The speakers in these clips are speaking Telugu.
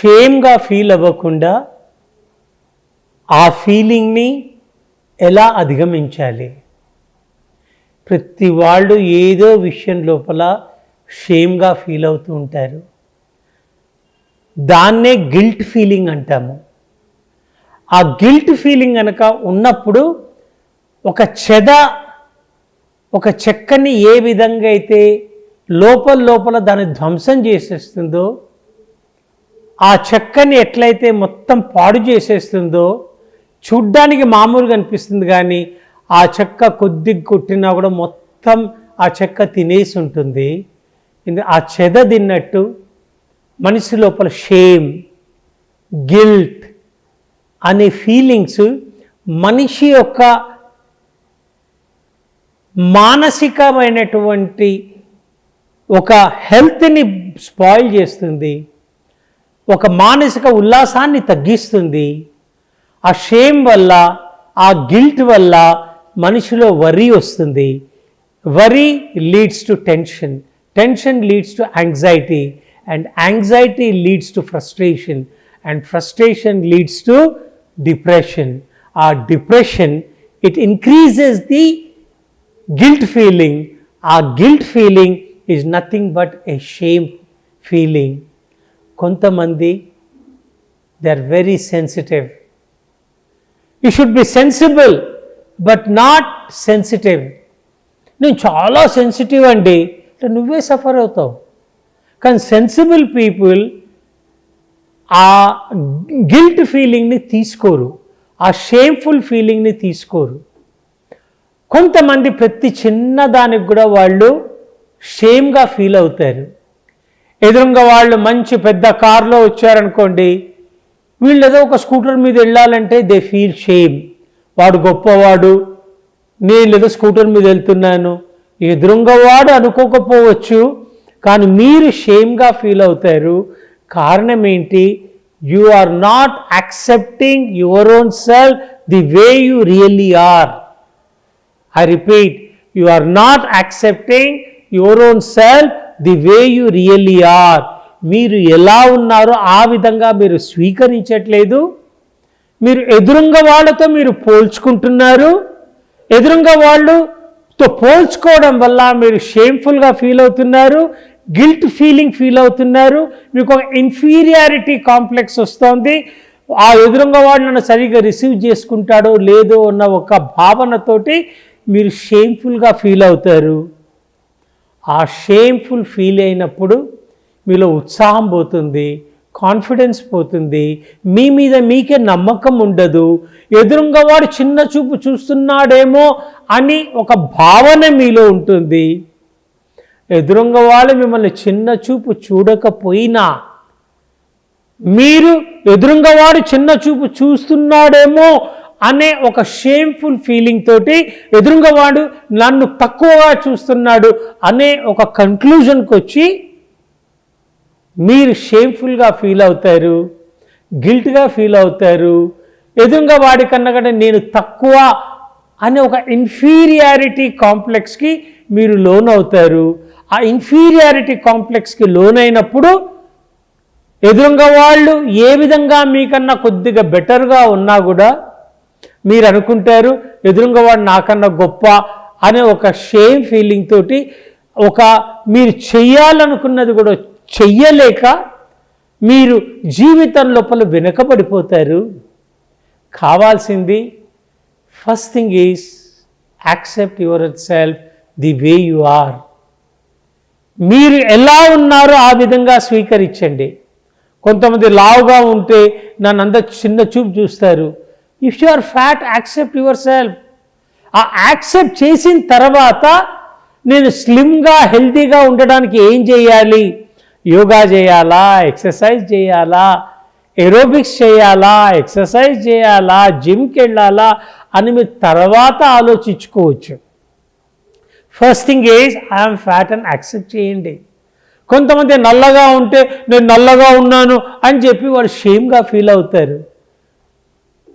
షేమ్గా ఫీల్ అవ్వకుండా ఆ ఫీలింగ్ని ఎలా అధిగమించాలి? ప్రతి వాళ్ళు ఏదో విషయం లోపల షేమ్గా ఫీల్ అవుతూ ఉంటారు. దాన్నే గిల్ట్ ఫీలింగ్ అంటాము. ఆ గిల్ట్ ఫీలింగ్ కనుక ఉన్నప్పుడు ఒక చెద ఒక చెక్కని ఏ విధంగా అయితే లోపల లోపల దాన్ని ధ్వంసం చేసేస్తుందో ఆ చెక్కని ఎట్లయితే మొత్తం పాడు చేసేస్తుందో చూడ్డానికి మామూలుగా అనిపిస్తుంది కానీ ఆ చెక్క కొద్ది కొట్టినా కూడా మొత్తం ఆ చెక్క తినేసి ఉంటుంది. ఆ చెద తిన్నట్టు మనిషి లోపల షేమ్ గిల్ట్ అనే ఫీలింగ్స్ మనిషి యొక్క మానసికమైనటువంటి ఒక హెల్త్ని స్పాయిల్ చేస్తుంది. ఒక మానసిక ఉల్లాసాన్ని తగ్గిస్తుంది. ఆ షేమ్ వల్ల ఆ గిల్ట్ వల్ల మనిషిలో వరి వస్తుంది. Worry leads to tension tension leads to anxiety and anxiety leads to frustration and frustration leads to depression ఆ depression it increases the guilt feeling ఆ guilt feeling is nothing but a shame feeling కొంతమంది they are very sensitive you should be sensible but not sensitive నేను చాలా సెన్సిటివ్ అండి. అంటే నువ్వే సఫర్ అవుతావు. కానీ సెన్సిబుల్ పీపుల్ ఆ గిల్ట్ ఫీలింగ్ని తీసుకోరు. ఆ షేమ్ఫుల్ ఫీలింగ్ని తీసుకోరు. కొంతమంది ప్రతి చిన్న దానికి కూడా వాళ్ళు షేమ్గా ఫీల్ అవుతారు. ఎదురుగా వాళ్ళు మంచి పెద్ద కారులో వచ్చారనుకోండి వీళ్ళు ఏదో ఒక స్కూటర్ మీద వెళ్ళాలంటే దే ఫీల్ షేమ్ వాడు గొప్పవాడు నేను ఏదో స్కూటర్ మీద వెళ్తున్నాను ఎదురుగా వాడు అనుకోకపోవచ్చు కానీ మీరు షేమ్గా ఫీల్ అవుతారు. కారణం ఏంటి? You are not accepting your own self the way you really are I repeat you are not accepting your own self the way you really are. మీరు ఎలా ఉన్నారో ఆ విధంగా మీరు స్వీకరించట్లేదు. మీరు ఎదురుంగా వాళ్ళతో మీరు పోల్చుకుంటున్నారు. ఎదురుంగా వాళ్ళుతో పోల్చుకోవడం వల్ల మీరు షేమ్ఫుల్గా ఫీల్ అవుతున్నారు. గిల్ట్ ఫీలింగ్ ఫీల్ అవుతున్నారు. మీకు ఒక ఇన్ఫీరియారిటీ కాంప్లెక్స్ వస్తుంది. ఆ ఎదురుంగా వాడు నన్ను సరిగ్గా రిసీవ్ చేసుకుంటాడో లేదో అన్న ఒక భావనతోటి మీరు షేమ్ఫుల్గా ఫీల్ అవుతారు. ఆ షేమ్ఫుల్ ఫీల్ అయినప్పుడు మీలో ఉత్సాహం పోతుంది కాన్ఫిడెన్స్ పోతుంది. మీ మీద మీకే నమ్మకం ఉండదు. ఎదురుగా వాడు చిన్న చూపు చూస్తున్నాడేమో అని ఒక భావన మీలో ఉంటుంది. ఎదురుగా వాళ్ళు మిమ్మల్ని చిన్న చూపు చూడకపోయినా మీరు ఎదురుగా వాడు చిన్న చూపు చూస్తున్నాడేమో అనే ఒక షేమ్ఫుల్ ఫీలింగ్ తోటి ఎదురుగా వాడు నన్ను తక్కువగా చూస్తున్నాడు అనే ఒక కన్క్లూజన్కి వచ్చి మీరు షేమ్ఫుల్గా ఫీల్ అవుతారు గిల్ట్గా ఫీల్ అవుతారు ఎదురుగా వాడికన్నా కూడా నేను తక్కువ అనే ఒక ఇన్ఫీరియారిటీ కాంప్లెక్స్కి మీరు లోన్ అవుతారు ఆ ఇన్ఫీరియారిటీ కాంప్లెక్స్కి లోన్ అయినప్పుడు ఎదురుగా వాళ్ళు ఏ విధంగా మీకన్నా కొద్దిగా బెటర్గా ఉన్నా కూడా మీరు అనుకుంటారు ఎదురుగా వాడు నాకన్నా గొప్ప అనే ఒక షేమ్ ఫీలింగ్ తోటి ఒక మీరు చెయ్యాలనుకున్నది కూడా చెయ్యలేక మీరు జీవితం లోపల వెనుకబడిపోతారు. కావాల్సింది first thing is accept your self the way you are మీరు ఎలా ఉన్నారో ఆ విధంగా స్వీకరించండి. కొంతమంది లావుగా ఉంటే నన్ను అంత చిన్న చూపు చూస్తారు. If you are fat accept your self uh accept చేసిన తర్వాత నేను స్లిమ్గా హెల్తీగా ఉండడానికి ఏం చేయాలి? యోగా చేయాలా? ఎక్సర్సైజ్ చేయాలా? ఎరోబిక్స్ చేయాలా? ఎక్సర్సైజ్ చేయాలా? జిమ్కి వెళ్ళాలా? అని మీరు తర్వాత ఆలోచించుకోవచ్చు. First thing is I'm fat అని యాక్సెప్ట్ చేయండి. కొంతమంది నల్లగా ఉంటే నేను నల్లగా ఉన్నాను అని చెప్పి వాళ్ళు షేమ్గా ఫీల్ అవుతారు.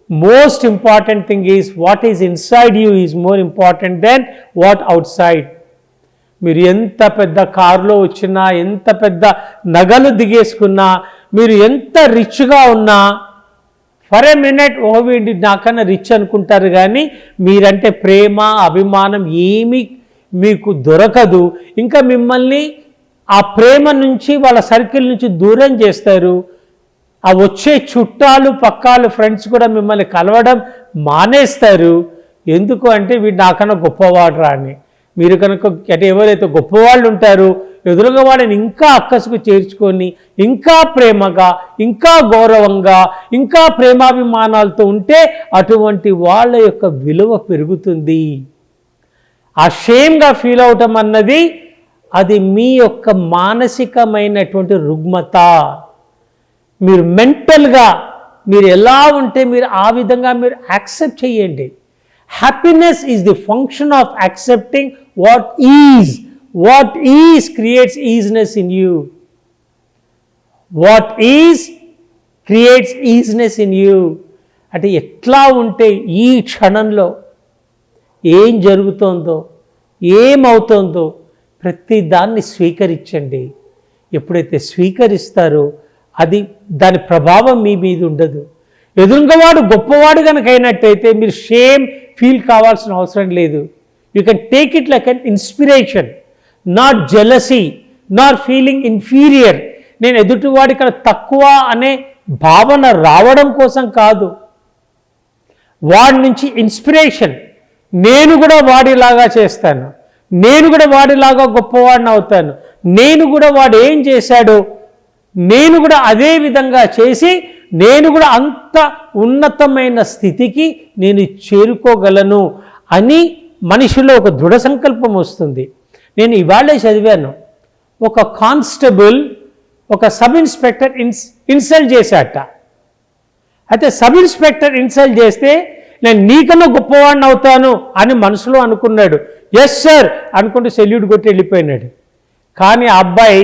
Most important thing is what is inside you is more important than what outside మీరు ఎంత పెద్ద కారులో వచ్చినా ఎంత పెద్ద నగలు దిగేసుకున్నా మీరు ఎంత రిచ్గా ఉన్నా ఫర్ ఏ మినిట్ ఓ వీడి నాకన్నా రిచ్ అనుకుంటారు కానీ మీరంటే ప్రేమ అభిమానం ఏమీ మీకు దొరకదు. ఇంకా మిమ్మల్ని ఆ ప్రేమ నుంచి వాళ్ళ సర్కిల్ నుంచి దూరం చేస్తారు. ఆ వచ్చే చుట్టాలు పక్కాలు ఫ్రెండ్స్ కూడా మిమ్మల్ని కలవడం మానేస్తారు. ఎందుకు అంటే వీడు నాకన్నా గొప్పవాడు రా అని. మీరు కనుక అంటే ఎవరైతే గొప్పవాళ్ళు ఉంటారో ఎదురుగా వాళ్ళని ఇంకా అక్కసుకు చేర్చుకొని ఇంకా ప్రేమగా ఇంకా గౌరవంగా ఇంకా ప్రేమాభిమానాలతో ఉంటే అటువంటి వాళ్ళ యొక్క విలువ పెరుగుతుంది. ఆ షేమ్గా ఫీల్ అవటం అన్నది అది మీ యొక్క మానసికమైనటువంటి రుగ్మత. మీరు మెంటల్గా మీరు ఎలా ఉంటే మీరు ఆ విధంగా మీరు యాక్సెప్ట్ చేయండి. Happiness is the function of accepting what is what is creates easiness in you what is creates easiness in you అంటే ఎట్లా ఉంటే ఈ క్షణంలో ఏం జరుగుతోందో ఏమవుతోందో ప్రతి దాన్ని స్వీకరించండి. ఎప్పుడైతే స్వీకరిస్తారో అది దాని ప్రభావం మీ మీద ఉండదు. ఎదురుగవాడు గొప్పవాడు కనుక అయినట్టయితే మీరు షేమ్ ఫీల్ కావాల్సిన అవసరం లేదు. You can take it like an inspiration not jealousy not feeling inferior నేను ఎదుటివాడి కన్నా తక్కువ అనే భావన రావడం కోసం కాదు. వాడి నుంచి ఇన్స్పిరేషన్ నేను కూడా వాడిలాగా చేస్తాను. నేను కూడా వాడిలాగా గొప్పవాడిని అవుతాను. నేను కూడా వాడు ఏం చేశాడో? నేను కూడా అదే విధంగా చేసి నేను కూడా అంత ఉన్నతమైన స్థితికి నేను చేరుకోగలను అని మనిషిలో ఒక దృఢ సంకల్పం వస్తుంది. నేను ఇవాళే చదివాను. ఒక కానిస్టేబుల్ ఒక సబ్ ఇన్స్పెక్టర్ ఇన్స్ ఇన్సల్ట్ చేశాట. అయితే సబ్ ఇన్స్పెక్టర్ ఇన్సల్ట్ చేస్తే నేను నీకన్నా గొప్పవాడిని అవుతాను అని మనసులో అనుకున్నాడు. ఎస్ సార్ అనుకుంటూ సెల్యూట్ కొట్టి వెళ్ళిపోయినాడు. కానీ ఆ అబ్బాయి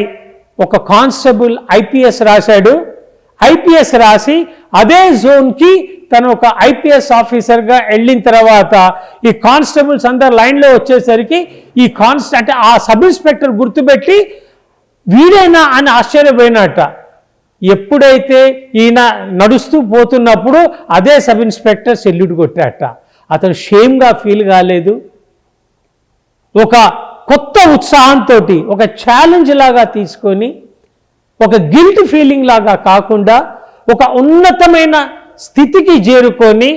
ఒక కానిస్టేబుల్ ఐపీఎస్ రాశాడు. ఐపీఎస్ రాసి అదే జోన్కి తను ఒక ఐపీఎస్ ఆఫీసర్గా వెళ్ళిన తర్వాత ఈ కానిస్టేబుల్స్ అందరు లైన్లో వచ్చేసరికి ఈ కాన్స్ అంటే ఆ సబ్ ఇన్స్పెక్టర్ గుర్తుపెట్టి వీడేనా అని ఆశ్చర్యపోయినట్ట ఎప్పుడైతే ఈయన నడుస్తూ పోతున్నప్పుడు అదే సబ్ ఇన్స్పెక్టర్ సెల్యూట్ కొట్టాట. అతను షేమ్గా ఫీల్ కాలేదు. ఒక కొత్త ఉత్సాహంతో ఒక ఛాలెంజ్ లాగా తీసుకొని ఒక గిల్ట్ ఫీలింగ్ లాగా కాకుండా ఒక ఉన్నతమైన స్థితికి చేరుకొని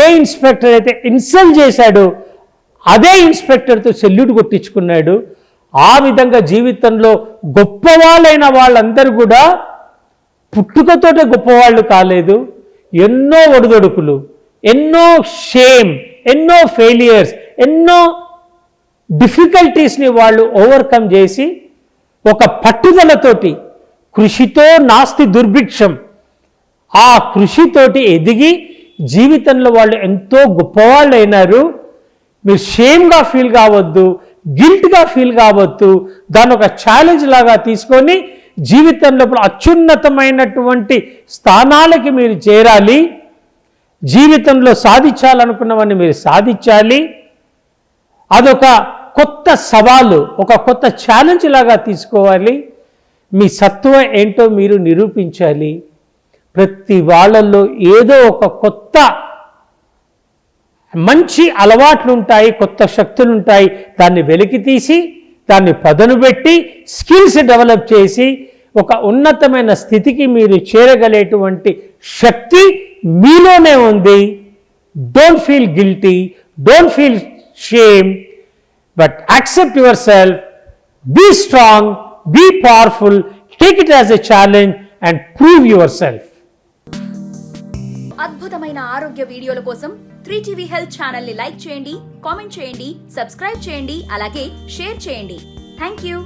ఏ ఇన్స్పెక్టర్ అయితే ఇన్సల్ట్ చేశాడో అదే ఇన్స్పెక్టర్తో సెల్యూట్ కొట్టించుకున్నాడు. ఆ విధంగా జీవితంలో గొప్పవాళ్ళైన వాళ్ళందరూ కూడా పుట్టుకతోటే గొప్పవాళ్ళు కాలేదు. ఎన్నో ఒడిదొడుకులు ఎన్నో షేమ్ ఎన్నో ఫెయిలియర్స్ ఎన్నో డిఫికల్టీస్ని వాళ్ళు ఓవర్కమ్ చేసి ఒక పట్టుదలతోటి కృషితో నాస్తి దుర్భిక్షం ఆ కృషితోటి ఎదిగి జీవితంలో వాళ్ళు ఎంతో గొప్పవాళ్ళు అయినారు మీరు షేమ్గా ఫీల్ కావద్దు గిల్ట్గా ఫీల్ కావద్దు. దాన్ని ఒక ఛాలెంజ్ లాగా తీసుకొని జీవితంలో అత్యున్నతమైనటువంటి స్థానాలకి మీరు చేరాలి. జీవితంలో సాధించాలనుకున్నవన్నీ మీరు సాధించాలి. అదొక కొత్త సవాలు ఒక కొత్త ఛాలెంజ్ లాగా తీసుకోవాలి. మీ సత్వం ఏంటో మీరు నిరూపించాలి. ప్రతి వాళ్ళల్లో ఏదో ఒక కొత్త మంచి అలవాట్లు ఉంటాయి కొత్త శక్తులు ఉంటాయి దాన్ని వెలికి తీసి దాన్ని పదను పెట్టి స్కిల్స్ డెవలప్ చేసి ఒక ఉన్నతమైన స్థితికి మీరు చేరగలేటువంటి శక్తి మీలోనే ఉంది. Don't feel guilty don't feel shame but accept your self be strong be powerful take it as a challenge and prove your self అద్భుతమైన ఆరోగ్య వీడియోల కోసం త్రీ టీవీ హెల్త్ ఛానల్ని లైక్ చేయండి కామెంట్ చేయండి సబ్స్క్రైబ్ చేయండి అలాగే షేర్ చేయండి. Thank you